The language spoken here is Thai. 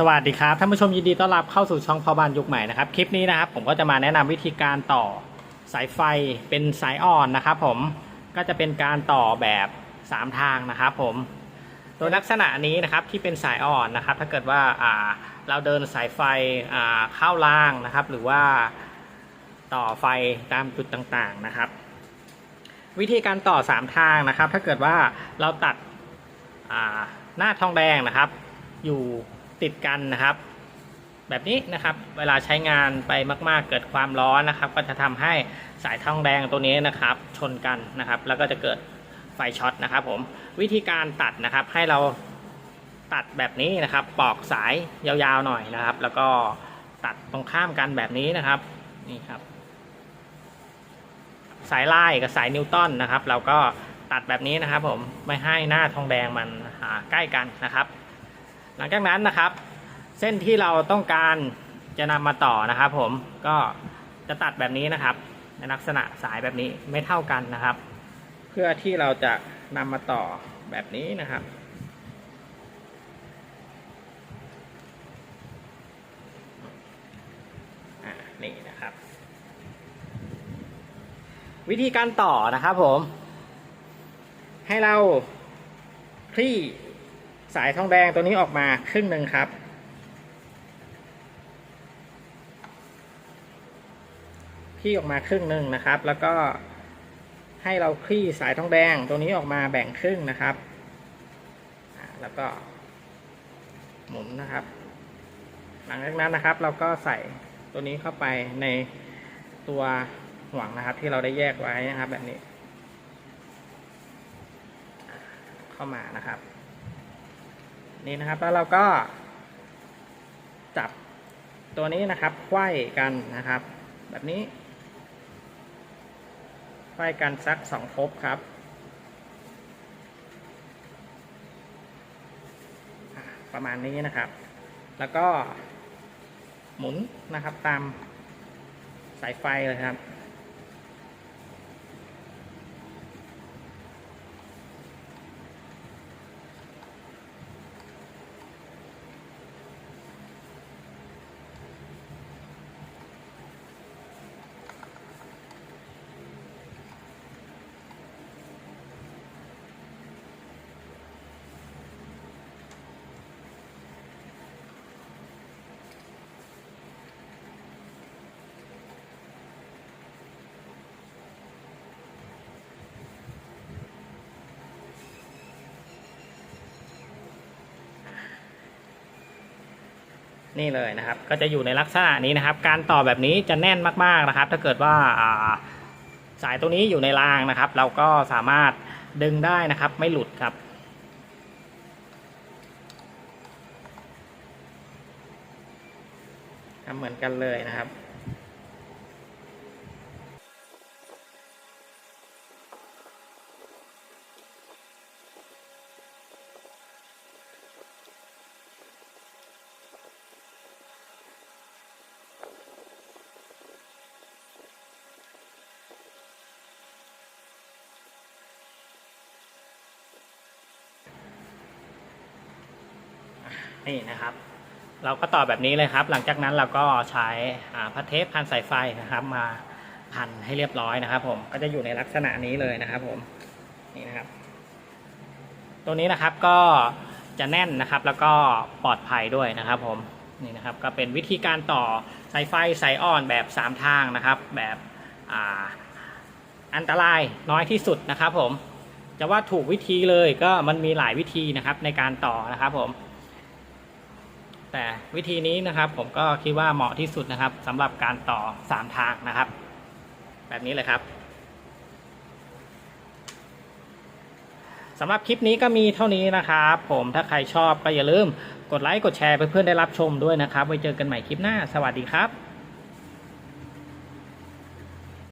สวัสดีครับท่านผู้ชมยินดีต้อนรับเข้าสู่ช่องพอบานยุคใหม่นะครับคลิปนี้นะครับผมก็จะมาแนะนำวิธีการต่อสายไฟเป็นสายอ่อนนะครับผมก็จะเป็นการต่อแบบ 3 ทางนะครับผมโดยลักษณะนี้นะครับที่เป็นสายอ่อนนะครับ ถ้าเกิดว่าเราเดินสายไฟเข้าล่างนะครับ หรือว่าต่อไฟตามจุดต่างๆนะครับ วิธีการต่อ 3 ทางนะครับ ถ้าเกิดว่าเราตัดหน้าทองแดงนะครับ อยู่ ติดกันนะครับ แบบนี้นะครับเวลาใช้งานไปมาก ๆ เกิดความร้อนนะครับ ก็จะทำให้สายทองแดงตัวนี้นะครับ ชนกันนะครับ แล้วก็จะเกิดไฟช็อตนะครับ ผมวิธีการตัดนะครับให้เราตัดแบบนี้นะครับ ปอกสายยาวๆหน่อยนะครับ แล้วก็ตัดตรงข้ามกันแบบนี้นะครับนี่ครับ สายไล่กับสายนิวตันนะครับ เราก็ตัดแบบนี้นะครับ ผมไม่ให้หน้าทองแดงมันใกล้กันนะครับ หลังจากนั้นนะครับ เส้นที่เราต้องการจะนำมาต่อนะครับ ผมก็จะตัดแบบนี้นะครับ ในลักษณะสายแบบนี้ไม่เท่ากันนะครับ เพื่อที่เราจะนำมาต่อแบบนี้นะครับนี่นะครับ วิธีการต่อนะครับผม ให้เราคลี่ สายทองแดงตัวนี้ออกมาครึ่งหนึ่งครับคลี่ออกมาครึ่งหนึ่งนะครับ แล้วก็ให้เราคลี่สายทองแดงตัวนี้ออกมาแบ่งครึ่งนะครับ แล้วก็หมุนนะครับ หลังจากนั้นนะครับเราก็ใส่ตัวนี้เข้าไปในตัวห่วงนะครับ ที่เราได้แยกไว้นะครับแบบนี้ เข้ามานะครับ นี่นะครับ แล้วเราก็ จับตัวนี้นะครับไขว้กันนะครับ แบบนี้ไขว้กันสักสองทบครับประมาณนี้นะครับ แล้วก็หมุนนะครับตามสายไฟเลยครับ นี่เลยนะครับ ก็จะอยู่ในลักษณะนี้นะครับ การต่อแบบนี้จะแน่นมากๆนะครับ ถ้าเกิดว่าสายตัวนี้อยู่ในรางนะครับ เราก็สามารถดึงได้นะครับ ไม่หลุดครับทำเหมือนกันเลยนะครับ นี่นะครับ เราก็ต่อแบบนี้เลยครับ หลังจากนั้นเราก็ใช้อ่าพัดเทปพันสายไฟนะครับ มาพันให้เรียบร้อยนะครับ ผมก็จะอยู่ในลักษณะนี้เลยนะครับ ผมนี่นะครับ ตัวนี้นะครับก็จะแน่นนะครับ แล้วก็ปลอดภัยด้วยนะครับ ผมนี่นะครับก็เป็นวิธีการต่อสายไฟสายอ่อนแบบ 3 ทางนะครับ แบบออันตรายน้อยที่สุดนะครับ ผมจะว่าถูกวิธีเลยก็มันมีหลายวิธีนะครับในการต่อนะครับ ผม แต่วิธีนี้นะครับผมก็คิดว่าเหมาะที่สุดนะครับสำหรับการต่อ 3 ทางนะครับ แบบนี้เลยครับสำหรับคลิปนี้ก็มีเท่านี้นะครับผมถ้าใครชอบก็อย่าลืมกดไลค์กดแชร์เพื่อนๆได้รับชมด้วยนะครับ ไว้เจอกันใหม่คลิปหน้า สวัสดีครับ